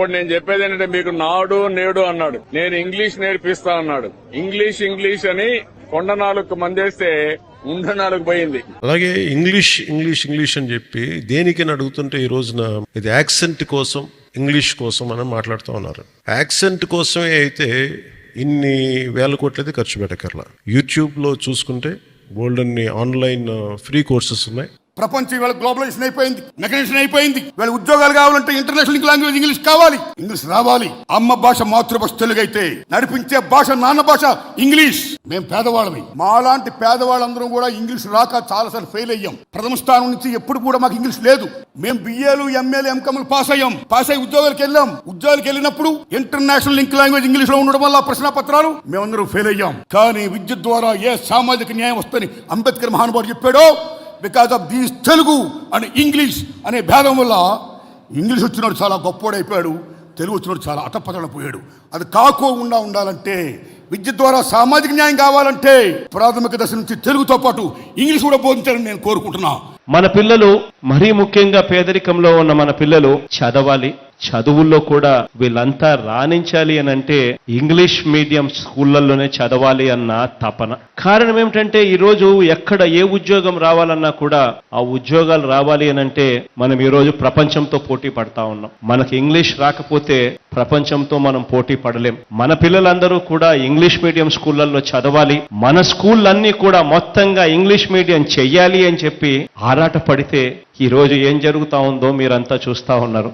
అప్పుడు నేను చెప్పేది ఏంటంటే మీకు నాడు నేడు అన్నాడు. నేను ఇంగ్లీష్ నేర్పిస్తా అన్నాడు. ఇంగ్లీష్ ఇంగ్లీష్ అని కొండ నాలుగు మందేస్తే ఉండ నాలుగు పోయింది. అలాగే ఇంగ్లీష్ ఇంగ్లీష్ ఇంగ్లీష్ అని చెప్పి దేనికని అడుగుతుంటే ఈ రోజున ఇది యాక్సెంట్ కోసం ఇంగ్లీష్ కోసం అని మాట్లాడుతూ ఉన్నారు. యాక్సెంట్ కోసమే అయితే ఇన్ని వేల కోట్లయితే ఖర్చు పెట్టకర్లా. యూట్యూబ్లో చూసుకుంటే బోల్డ్ అన్ని ఆన్లైన్ ఫ్రీ కోర్సెస్ ఉన్నాయి. ప్రపంచం ఇవాళ గ్లోబలైజేషన్ అయిపోయింది మెకనైజేషన్ అయిపోయింది. వీళ్ళ ఉద్యోగాలు కావాలంటే ఇంటర్నేషనల్ లాంగ్వేజ్ ఇంగ్లీష్ కావాలి. ఇంగ్లీష్ రావాలి. అమ్మ భాష మాతృభాష తెలుగు అయితే నడిపించే భాష నాన్న భాష ఇంగ్లీష్. మేము మా మాలాంటి పేదవాళ్ళందరం కూడా ఇంగ్లీష్ రాక చాలాసార్లు ఫెయిల్ అయ్యాం. ప్రథమ స్థానం నుంచి ఎప్పుడు కూడా మాకు ఇంగ్లీష్ లేదు. మేము బిఏలు ఎంఏలు ఎంకమ్లు పాస్ అయ్యాం. పాస్ అయ్యి ఉద్యోగాలకు వెళ్ళాం. ఉద్యోగాలకు వెళ్ళినప్పుడు ఇంటర్నేషనల్ లింక్ లాంగ్వేజ్ ఇంగ్లీష్లో ఉండడం వల్ల ప్రశ్న పత్రాలు మేమందరం ఫెయిల్ అయ్యాం. కానీ విద్యుత్ ద్వారా ఏ సామాజిక న్యాయం వస్తుందని అంబేద్కర్ మహానుభావుడు చెప్పాడో because of these Telugu and English అనే భేదం వల్ల ఇంగ్లీష్ వచ్చినాడు చాలా గొప్పోడైపోయాడు తెలుగు వచ్చినాడు చాలా అటపతడపోయాడు అది కాకోకుండా ఉండాలంటే విద్య ద్వారా సామాజిక న్యాయం కావాలంటే ప్రాథమిక దశ నుంచి తెలుగుతో పాటు ఇంగ్లీష్ కూడా బోధించాలని నేను కోరుకుంటున్నా. మన పిల్లలు మరీ ముఖ్యంగా పేదరికంలో ఉన్న మన పిల్లలు చదవాలి. చదువుల్లో కూడా వీళ్ళంతా రాణించాలి అని అంటే ఇంగ్లీష్ మీడియం స్కూళ్ళల్లోనే చదవాలి అన్న తపన. కారణం ఏమిటంటే ఈ రోజు ఎక్కడ ఏ ఉద్యోగం రావాలన్నా కూడా ఆ ఉద్యోగాలు రావాలి అని అంటే మనం ఈరోజు ప్రపంచంతో పోటీ పడతా ఉన్నాం. మనకి ఇంగ్లీష్ రాకపోతే ప్రపంచంతో మనం పోటీ పడలేం. మన పిల్లలందరూ కూడా ఇంగ్లీష్ మీడియం స్కూళ్ళల్లో చదవాలి. మన స్కూళ్ళన్నీ కూడా మొత్తంగా ఇంగ్లీష్ మీడియం చెయ్యాలి అని చెప్పి ఆరాట పడితే ఈ రోజు ఏం జరుగుతా ఉందో మీరంతా చూస్తా ఉన్నారు.